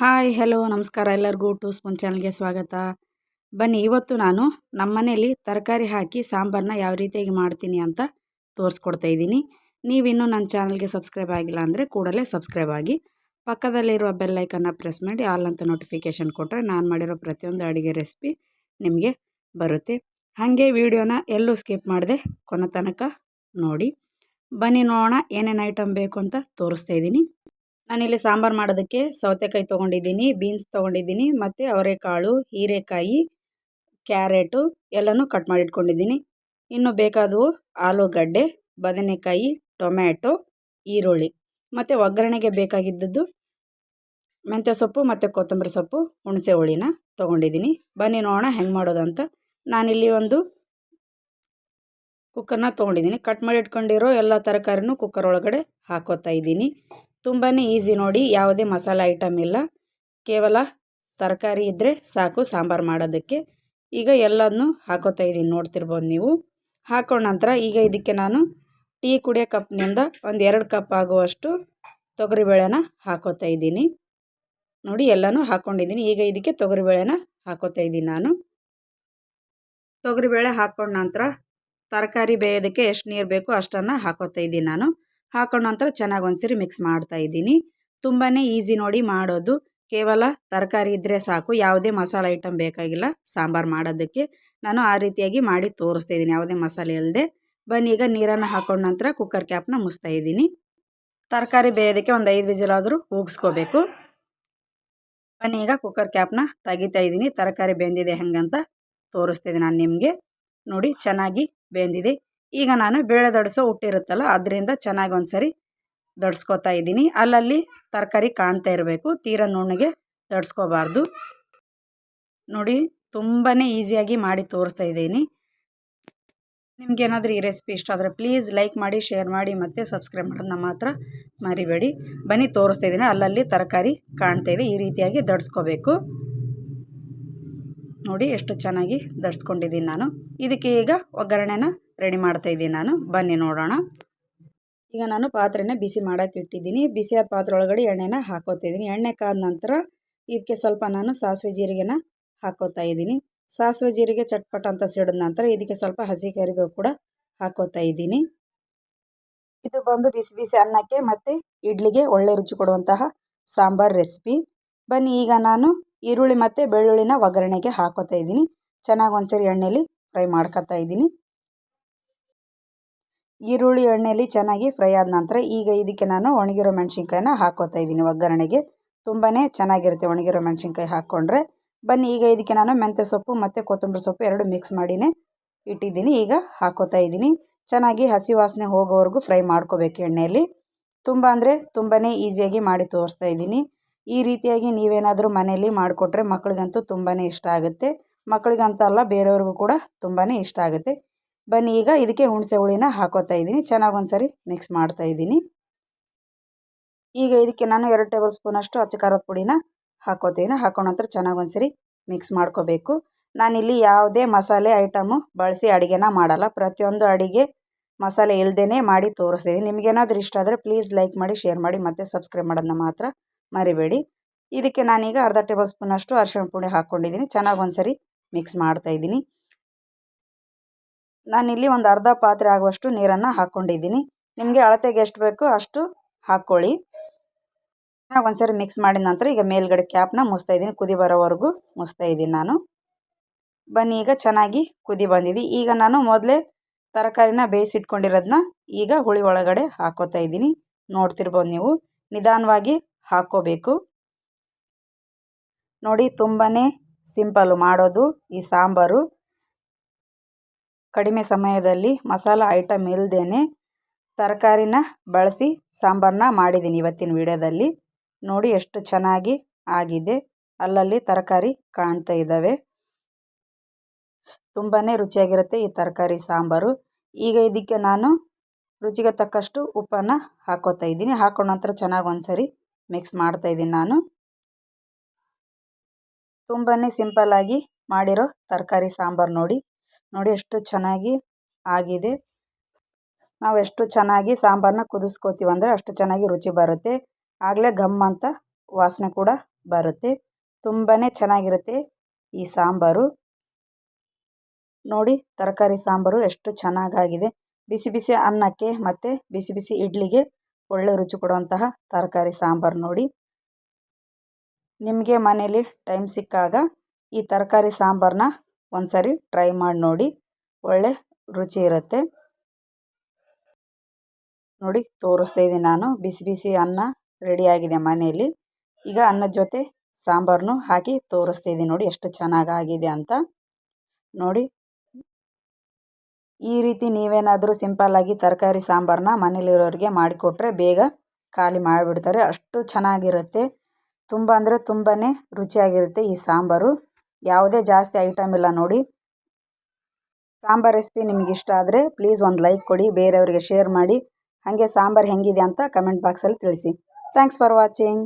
Hi, hello, ನಮಸ್ಕಾರ ಎಲ್ಲರಿಗೂ two spoon ಚಾನಲ್ಗೆ ಸ್ವಾಗತ. ಬನ್ನಿ, ಇವತ್ತು ನಾನು ನಮ್ಮ ಮನೇಲಿ ತರಕಾರಿ ಹಾಕಿ ಸಾಂಬಾರನ್ನ ಯಾವ ರೀತಿಯಾಗಿ ಮಾಡ್ತೀನಿ ಅಂತ ತೋರಿಸ್ಕೊಡ್ತಾ ಇದ್ದೀನಿ. ನೀವಿನ್ನೂ ನನ್ನ ಚಾನಲ್ಗೆ ಸಬ್ಸ್ಕ್ರೈಬ್ ಆಗಿಲ್ಲ ಅಂದರೆ ಕೂಡಲೇ ಸಬ್ಸ್ಕ್ರೈಬ್ ಆಗಿ, ಪಕ್ಕದಲ್ಲಿರುವ ಬೆಲ್ಲೈಕನ್ನ ಪ್ರೆಸ್ ಮಾಡಿ, ಆಲ್ ಅಂತ ನೋಟಿಫಿಕೇಷನ್ ಕೊಟ್ಟರೆ ನಾನು ಮಾಡಿರೋ ಪ್ರತಿಯೊಂದು ಅಡುಗೆ ರೆಸಿಪಿ ನಿಮಗೆ ಬರುತ್ತೆ. ಹಾಗೆ ವಿಡಿಯೋನ ಎಲ್ಲೂ ಸ್ಕಿಪ್ ಮಾಡಿದೆ ಕೊನೆ ತನಕ ನೋಡಿ. ಬನ್ನಿ, ನೋಡೋಣ ಏನೇನು ಐಟಮ್ ಬೇಕು ಅಂತ ತೋರಿಸ್ತಾ ಇದ್ದೀನಿ. ನಾನಿಲ್ಲಿ ಸಾಂಬಾರು ಮಾಡೋದಕ್ಕೆ ಸೌತೆಕಾಯಿ ತೊಗೊಂಡಿದ್ದೀನಿ ಬೀನ್ಸ್ ತೊಗೊಂಡಿದ್ದೀನಿ, ಮತ್ತು ಅವರೆಕಾಳು, ಹೀರೆಕಾಯಿ, ಕ್ಯಾರೆಟು ಎಲ್ಲನೂ ಕಟ್ ಮಾಡಿ ಇಟ್ಕೊಂಡಿದ್ದೀನಿ ಇನ್ನು ಬೇಕಾದವು ಆಲೂಗಡ್ಡೆ, ಬದನೆಕಾಯಿ, ಟೊಮ್ಯಾಟೊ, ಈರುಳ್ಳಿ. ಮತ್ತು ಒಗ್ಗರಣೆಗೆ ಬೇಕಾಗಿದ್ದದ್ದು ಮೆಂತ್ಯ ಸೊಪ್ಪು ಮತ್ತು ಕೊತ್ತಂಬರಿ ಸೊಪ್ಪು, ಹುಣಸೆ ಹುಳಿನ ತೊಗೊಂಡಿದ್ದೀನಿ. ಬನ್ನಿ ನೋಡೋಣ ಹೆಂಗೆ ಮಾಡೋದಂತ. ನಾನಿಲ್ಲಿ ಒಂದು ಕುಕ್ಕರ್ನ ತೊಗೊಂಡಿದ್ದೀನಿ. ಕಟ್ ಮಾಡಿ ಇಟ್ಕೊಂಡಿರೋ ಎಲ್ಲ ತರಕಾರಿನೂ ಕುಕ್ಕರ್ ಒಳಗಡೆ ಹಾಕೋತಾ ಇದ್ದೀನಿ. ತುಂಬಾ ಈಸಿ ನೋಡಿ ಯಾವುದೇ ಮಸಾಲೆ ಐಟಮ್ ಇಲ್ಲ. ಕೇವಲ ತರಕಾರಿ ಇದ್ದರೆ ಸಾಕು ಸಾಂಬಾರು ಮಾಡೋದಕ್ಕೆ. ಈಗ ಎಲ್ಲದನ್ನು ಹಾಕೋತಾ ಇದ್ದೀನಿ, ನೋಡ್ತಿರ್ಬೋದು ನೀವು. ಹಾಕೊಂಡ ನಂತರ ಈಗ ಇದಕ್ಕೆ ನಾನು ಟೀ ಕುಡಿಯೋ ಕಪ್ನಿಂದ ಒಂದು ಎರಡು ಕಪ್ ಆಗುವಷ್ಟು ತೊಗರಿಬೇಳೆನ ಹಾಕೋತಾ ಇದ್ದೀನಿ. ನೋಡಿ ಎಲ್ಲನೂ ಹಾಕ್ಕೊಂಡಿದ್ದೀನಿ ಈಗ ಇದಕ್ಕೆ ತೊಗರಿಬೇಳೆನ ಹಾಕೋತಾ ಇದ್ದೀನಿ ನಾನು. ತೊಗರಿಬೇಳೆ ಹಾಕ್ಕೊಂಡ ನಂತರ ತರಕಾರಿ ಬೇಯೋದಕ್ಕೆ ಎಷ್ಟು ನೀರು ಬೇಕೋ ಅಷ್ಟನ್ನು ಹಾಕೋತಾ ಇದ್ದೀನಿ ನಾನು. ಹಾಕೊಂಡ ನಂತರ ಚೆನ್ನಾಗಿ ಒಂದ್ಸರಿ ಮಿಕ್ಸ್ ಮಾಡ್ತಾ ಇದ್ದೀನಿ. ತುಂಬಾ ಈಸಿ ನೋಡಿ ಮಾಡೋದು. ಕೇವಲ ತರಕಾರಿ ಇದ್ದರೆ ಸಾಕು, ಯಾವುದೇ ಮಸಾಲೆ ಐಟಮ್ ಬೇಕಾಗಿಲ್ಲ, ಸಾಂಬಾರು ಮಾಡೋದಕ್ಕೆ. ನಾನು ಆ ರೀತಿಯಾಗಿ ಮಾಡಿ ತೋರಿಸ್ತಾ ಇದ್ದೀನಿ, ಯಾವುದೇ ಮಸಾಲೆ ಅಲ್ಲದೆ ಬನ್ನಿ, ಈಗ ನೀರನ್ನು ಹಾಕೊಂಡ ನಂತರ ಕುಕ್ಕರ್ ಕ್ಯಾಪ್ನ ಮುಸ್ತಾ ಇದ್ದೀನಿ. ತರಕಾರಿ ಬೇಯೋದಕ್ಕೆ ಒಂದು ಐದು ವಿಜಿಲಾದರೂ ಹೋಗಿಸ್ಕೋಬೇಕು ಬನ್ನಿ, ಈಗ ಕುಕ್ಕರ್ ಕ್ಯಾಪ್ನ ತೆಗಿತಾ ಇದ್ದೀನಿ. ತರಕಾರಿ ಬೆಂದಿದೆ ಹೆಂಗಂತ ತೋರಿಸ್ತಿದ್ದೀನಿ ನಾನು ನಿಮಗೆ. ನೋಡಿ, ಚೆನ್ನಾಗಿ ಬೆಂದಿದೆ. ಈಗ ನಾನು ಬೇಳೆ ದಡಿಸೋ ಹುಟ್ಟಿರುತ್ತಲ್ಲ ಅದರಿಂದ ಚೆನ್ನಾಗಿ ಒಂದು ಸರಿ ದಡ್ಸ್ಕೊತಾ ಇದ್ದೀನಿ. ಅಲ್ಲಲ್ಲಿ ತರಕಾರಿ ಕಾಣ್ತಾ ಇರಬೇಕು, ತೀರ ನುಣ್ಣಗೆ ದಡ್ಸ್ಕೋಬಾರ್ದು. ನೋಡಿ ತುಂಬಾ ಈಸಿಯಾಗಿ ಮಾಡಿ ತೋರಿಸ್ತಾ ಇದ್ದೀನಿ. ನಿಮ್ಗೇನಾದರೂ ಈ ರೆಸಿಪಿ ಇಷ್ಟ ಆದರೆ ಪ್ಲೀಸ್ ಲೈಕ್ ಮಾಡಿ, ಶೇರ್ ಮಾಡಿ, ಮತ್ತು ಸಬ್ಸ್ಕ್ರೈಬ್ ನಮ್ಮ ಮಾತ್ರ ಮರಿಬೇಡಿ. ಬನ್ನಿ, ತೋರಿಸ್ತಾ ಇದ್ದೀನಿ. ಅಲ್ಲಲ್ಲಿ ತರಕಾರಿ ಕಾಣ್ತಾ ಇದೆ, ಈ ರೀತಿಯಾಗಿ ದಡ್ಸ್ಕೋಬೇಕು. ನೋಡಿ, ಎಷ್ಟು ಚೆನ್ನಾಗಿ ದಡ್ಸ್ಕೊಂಡಿದ್ದೀನಿ ನಾನು. ಇದಕ್ಕೆ ಈಗ ಒಗ್ಗರಣೆನ ರೆಡಿ ಮಾಡ್ತಾ ಇದ್ದೀನಿ ನಾನು. ಬನ್ನಿ ನೋಡೋಣ. ಈಗ ನಾನು ಪಾತ್ರೆನ ಬಿಸಿ ಮಾಡೋಕೆ ಇಟ್ಟಿದ್ದೀನಿ. ಬಿಸಿಯಾದ ಪಾತ್ರೆ ಒಳಗಡೆ ಎಣ್ಣೆನ ಹಾಕೋತಾ ಇದ್ದೀನಿ. ಎಣ್ಣೆ ಕಾದ ನಂತರ ಇದಕ್ಕೆ ಸ್ವಲ್ಪ ನಾನು ಸಾಸಿವೆ ಜೀರಿಗೆನ ಹಾಕೋತಾ ಇದ್ದೀನಿ. ಸಾಸಿವೆ ಜೀರಿಗೆ ಚಟ್ಪಟ ಅಂತ ಸಿಡಿದ ನಂತರ ಇದಕ್ಕೆ ಸ್ವಲ್ಪ ಹಸಿ ಕರಿಬೇವು ಕೂಡ ಹಾಕೋತಾ ಇದ್ದೀನಿ. ಇದು ಬಂದು ಬಿಸಿ ಬಿಸಿ ಅನ್ನಕ್ಕೆ ಮತ್ತು ಇಡ್ಲಿಗೆ ಒಳ್ಳೆ ರುಚಿ ಕೊಡುವಂತಹ ಸಾಂಬಾರ್ ರೆಸಿಪಿ. ಬನ್ನಿ ಈಗ ನಾನು ಈರುಳ್ಳಿ ಮತ್ತು ಬೆಳ್ಳುಳ್ಳಿನ ಒಗ್ಗರಣೆಗೆ ಹಾಕೋತಾ ಇದ್ದೀನಿ. ಚೆನ್ನಾಗಿ ಒಂದ್ಸರಿ ಎಣ್ಣೆಯಲ್ಲಿ ಫ್ರೈ ಮಾಡ್ಕೊತಾ ಇದ್ದೀನಿ. ಈರುಳ್ಳಿ ಎಣ್ಣೆಯಲ್ಲಿ ಚೆನ್ನಾಗಿ ಫ್ರೈ ಆದ ನಂತರ ಈಗ ಇದಕ್ಕೆ ನಾನು ಒಣಗಿರೋ ಮೆಣಸಿನ್ಕಾಯಿನ ಹಾಕೋತಾ ಇದ್ದೀನಿ. ಒಗ್ಗರಣೆಗೆ ತುಂಬಾ ಚೆನ್ನಾಗಿರುತ್ತೆ ಒಣಗಿರೋ ಮೆಣಸಿನ್ಕಾಯಿ ಹಾಕ್ಕೊಂಡ್ರೆ. ಬನ್ನಿ, ಈಗ ಇದಕ್ಕೆ ನಾನು ಮೆಂತ್ಯ ಸೊಪ್ಪು ಮತ್ತು ಕೊತ್ತಂಬರಿ ಸೊಪ್ಪು ಎರಡು ಮಿಕ್ಸ್ ಮಾಡಿನೇ ಇಟ್ಟಿದ್ದೀನಿ. ಈಗ ಹಾಕೋತಾ ಇದ್ದೀನಿ. ಚೆನ್ನಾಗಿ ಹಸಿ ವಾಸನೆ ಹೋಗೋವರೆಗೂ ಫ್ರೈ ಮಾಡ್ಕೋಬೇಕು ಎಣ್ಣೆಯಲ್ಲಿ ತುಂಬ ಅಂದರೆ ತುಂಬಾ ಈಸಿಯಾಗಿ ಮಾಡಿ ತೋರಿಸ್ತಾ ಇದ್ದೀನಿ. ಈ ರೀತಿಯಾಗಿ ನೀವೇನಾದರೂ ಮನೆಯಲ್ಲಿ ಮಾಡಿಕೊಟ್ರೆ ಮಕ್ಕಳಿಗಂತೂ ತುಂಬಾ ಇಷ್ಟ ಆಗುತ್ತೆ. ಮಕ್ಕಳಿಗಂತಲ್ಲ ಬೇರೆಯವ್ರಿಗೂ ಕೂಡ ತುಂಬಾ ಇಷ್ಟ ಆಗುತ್ತೆ. ಬನ್ನಿ, ಈಗ ಇದಕ್ಕೆ ಹುಣಸೆ ಹುಳಿನ ಹಾಕೋತಾ ಇದ್ದೀನಿ. ಚೆನ್ನಾಗಿ ಒಂದ್ಸರಿ ಮಿಕ್ಸ್ ಮಾಡ್ತಾ ಇದ್ದೀನಿ. ಈಗ ಇದಕ್ಕೆ ನಾನು ಎರಡು ಟೇಬಲ್ ಸ್ಪೂನಷ್ಟು ಅಚ್ಚ ಖಾರದ ಪುಡಿನ ಹಾಕೋತೀನಿ. ಹಾಕೊಂಡ ನಂತರ ಚೆನ್ನಾಗಿ ಒಂದ್ಸರಿ ಮಿಕ್ಸ್ ಮಾಡ್ಕೋಬೇಕು. ನಾನಿಲ್ಲಿ ಯಾವುದೇ ಮಸಾಲೆ ಐಟಮು ಬಳಸಿ ಅಡುಗೆನ ಮಾಡಲ್ಲ. ಪ್ರತಿಯೊಂದು ಅಡುಗೆ ಮಸಾಲೆ ಇಲ್ಲದೇ ಮಾಡಿ ತೋರಿಸ್ತೀನಿ. ನಿಮಗೇನಾದರೂ ಇಷ್ಟ ಆದರೆ ಪ್ಲೀಸ್ ಲೈಕ್ ಮಾಡಿ ಶೇರ್ ಮಾಡಿ, ಮತ್ತು ಸಬ್ಸ್ಕ್ರೈಬ್ ಮಾಡೋದನ್ನ ಮಾತ್ರ ಮರಿಬೇಡಿ. ಇದಕ್ಕೆ ನಾನೀಗ ಅರ್ಧ ಟೇಬಲ್ ಸ್ಪೂನಷ್ಟು ಅರಿಶಿನ ಪುಡಿ ಹಾಕ್ಕೊಂಡಿದ್ದೀನಿ. ಚೆನ್ನಾಗಿ ಒಂದ್ಸರಿ ಮಿಕ್ಸ್ ಮಾಡ್ತಾಯಿದ್ದೀನಿ ನಾನಿಲ್ಲಿ ಒಂದು ಅರ್ಧ ಪಾತ್ರೆ ಆಗುವಷ್ಟು ನೀರನ್ನು ಹಾಕ್ಕೊಂಡಿದ್ದೀನಿ ನಿಮಗೆ ಅಳತೆಗೆ ಎಷ್ಟು ಬೇಕೋ ಅಷ್ಟು ಹಾಕ್ಕೊಳ್ಳಿ ಒಂದ್ಸರಿ ಮಿಕ್ಸ್ ಮಾಡಿದ ನಂತರ ಈಗ ಮೇಲ್ಗಡೆ ಕ್ಯಾಪ್ನ ಮುಸ್ತಾ ಇದ್ದೀನಿ. ಕುದಿ ಬರೋವರೆಗೂ ಮುಸ್ತಾ ಇದ್ದೀನಿ ನಾನು. ಬನ್ನಿ, ಈಗ ಚೆನ್ನಾಗಿ ಕುದಿ ಬಂದಿದೆ. ಈಗ ನಾನು ಮೊದಲೇ ತರಕಾರಿನ ಬೇಯಿಸಿಟ್ಕೊಂಡಿರೋದನ್ನ ಈಗ ಹುಳಿ ಒಳಗಡೆ ಹಾಕೋತಾ ಇದ್ದೀನಿ. ನೋಡ್ತಿರ್ಬೋದು ನೀವು. ನಿಧಾನವಾಗಿ ಹಾಕ್ಕೋಬೇಕು ನೋಡಿ ತುಂಬಾ ಸಿಂಪಲ್ಲು ಮಾಡೋದು ಈ ಸಾಂಬಾರು. ಕಡಿಮೆ ಸಮಯದಲ್ಲಿ ಮಸಾಲ ಐಟಮ್ ಇಲ್ಲದೇ ತರಕಾರಿನ ಬಳಸಿ ಸಾಂಬಾರನ್ನ ಮಾಡಿದ್ದೀನಿ ಇವತ್ತಿನ ವಿಡಿಯೋದಲ್ಲಿ. ನೋಡಿ ಎಷ್ಟು ಚೆನ್ನಾಗಿ ಆಗಿದೆ. ಅಲ್ಲಲ್ಲಿ ತರಕಾರಿ ಕಾಣ್ತಾ ಇದ್ದಾವೆ. ತುಂಬಾ ರುಚಿಯಾಗಿರುತ್ತೆ ಈ ತರಕಾರಿ ಸಾಂಬಾರು. ಈಗ ಇದಕ್ಕೆ ನಾನು ರುಚಿಗೆ ತಕ್ಕಷ್ಟು ಉಪ್ಪನ್ನು ಹಾಕೋತಾ ಇದ್ದೀನಿ. ಹಾಕೊಂಡ ನಂತರ ಚೆನ್ನಾಗಿ ಒಂದ್ಸರಿ ಮಿಕ್ಸ್ ಮಾಡ್ತಾ ಇದ್ದೀನಿ ನಾನು. ತುಂಬಾ ಸಿಂಪಲ್ಲಾಗಿ ಮಾಡಿರೋ ತರಕಾರಿ ಸಾಂಬಾರು ನೋಡಿ. ನೋಡಿ ಎಷ್ಟು ಚೆನ್ನಾಗಿ ಆಗಿದೆ. ನಾವು ಎಷ್ಟು ಚೆನ್ನಾಗಿ ಸಾಂಬಾರನ್ನ ಕುದಿಸ್ಕೋತೀವಿ ಅಂದರೆ ಅಷ್ಟು ಚೆನ್ನಾಗಿ ರುಚಿ ಬರುತ್ತೆ. ಆಗಲೇ ಘಮ್ ಅಂತ ವಾಸನೆ ಕೂಡ ಬರುತ್ತೆ. ತುಂಬಾ ಚೆನ್ನಾಗಿರುತ್ತೆ ಈ ಸಾಂಬಾರು. ನೋಡಿ ತರಕಾರಿ ಸಾಂಬಾರು ಎಷ್ಟು ಚೆನ್ನಾಗಾಗಿದೆ. ಬಿಸಿ ಬಿಸಿ ಅನ್ನಕ್ಕೆ ಮತ್ತು ಬಿಸಿ ಬಿಸಿ ಇಡ್ಲಿಗೆ ಒಳ್ಳೆ ರುಚಿ ಕೊಡುವಂತಹ ತರಕಾರಿ ಸಾಂಬಾರು ನೋಡಿ. ನಿಮಗೆ ಮನೇಲಿ ಟೈಮ್ ಸಿಕ್ಕಾಗ ಈ ತರಕಾರಿ ಸಾಂಬಾರನ್ನ ಒಂದು ಸಾರಿ ಟ್ರೈ ಮಾಡಿ ನೋಡಿ. ಒಳ್ಳೆ ರುಚಿ ಇರುತ್ತೆ. ನೋಡಿ, ತೋರಿಸ್ತಾ ಇದ್ದೀನಿ ನಾನು. ಬಿಸಿ ಬಿಸಿ ಅನ್ನ ರೆಡಿಯಾಗಿದೆ ಮನೆಯಲ್ಲಿ. ಈಗ ಅನ್ನದ ಜೊತೆ ಸಾಂಬಾರನ್ನು ಹಾಕಿ ತೋರಿಸ್ತಾ ಇದ್ದೀನಿ ನೋಡಿ ಎಷ್ಟು ಚೆನ್ನಾಗಾಗಿದೆ ಅಂತ. ನೋಡಿ. ಈ ರೀತಿ ನೀವೇನಾದರೂ ಸಿಂಪಲ್ಲಾಗಿ ತರಕಾರಿ ಸಾಂಬಾರನ್ನ ಮನೇಲಿರೋರಿಗೆ ಮಾಡಿಕೊಟ್ರೆ ಬೇಗ ಖಾಲಿ ಮಾಡಿಬಿಡ್ತಾರೆ. ಅಷ್ಟು ಚೆನ್ನಾಗಿರುತ್ತೆ. ತುಂಬ ಅಂದರೆ ತುಂಬಾ ರುಚಿಯಾಗಿರುತ್ತೆ ಈ ಸಾಂಬಾರು. ಯಾವುದೇ ಜಾಸ್ತಿ ಐಟಮ್ ಇಲ್ಲ ನೋಡಿ. ಸಾಂಬಾರ್ ರೆಸಿಪಿ ನಿಮ್ಗೆ ಇಷ್ಟ ಆದರೆ ಪ್ಲೀಸ್ ಒಂದು ಲೈಕ್ ಕೊಡಿ, ಬೇರೆಯವರಿಗೆ ಶೇರ್ ಮಾಡಿ. ಹಾಗೆ ಸಾಂಬಾರು ಹೆಂಗಿದೆ ಅಂತ ಕಮೆಂಟ್ ಬಾಕ್ಸಲ್ಲಿ ತಿಳಿಸಿ. Thanks for watching